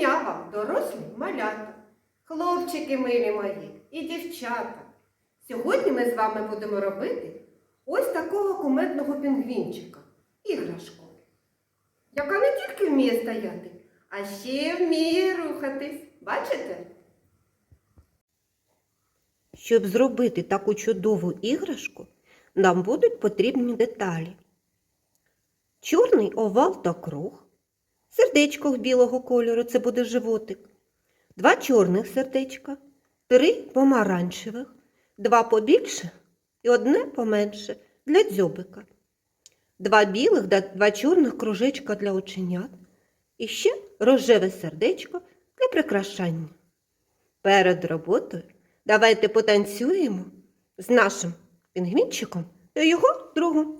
дня вам, дорослі малята, хлопчики милі мої і дівчата. Сьогодні ми з вами будемо робити ось такого кумедного пінгвінчика, іграшку, яка не тільки вміє стояти, а ще вміє рухатись. Бачите? Щоб зробити таку чудову іграшку, нам будуть потрібні деталі. Чорний овал та круг, сердечко білого кольору, це буде животик, два чорних сердечка, три помаранчевих, два побільше і одне поменше для дзьобика, два білих та два чорних кружечка для оченят і ще рожеве сердечко для прикрашання. Перед роботою давайте потанцюємо з нашим пінгвінчиком та його другом.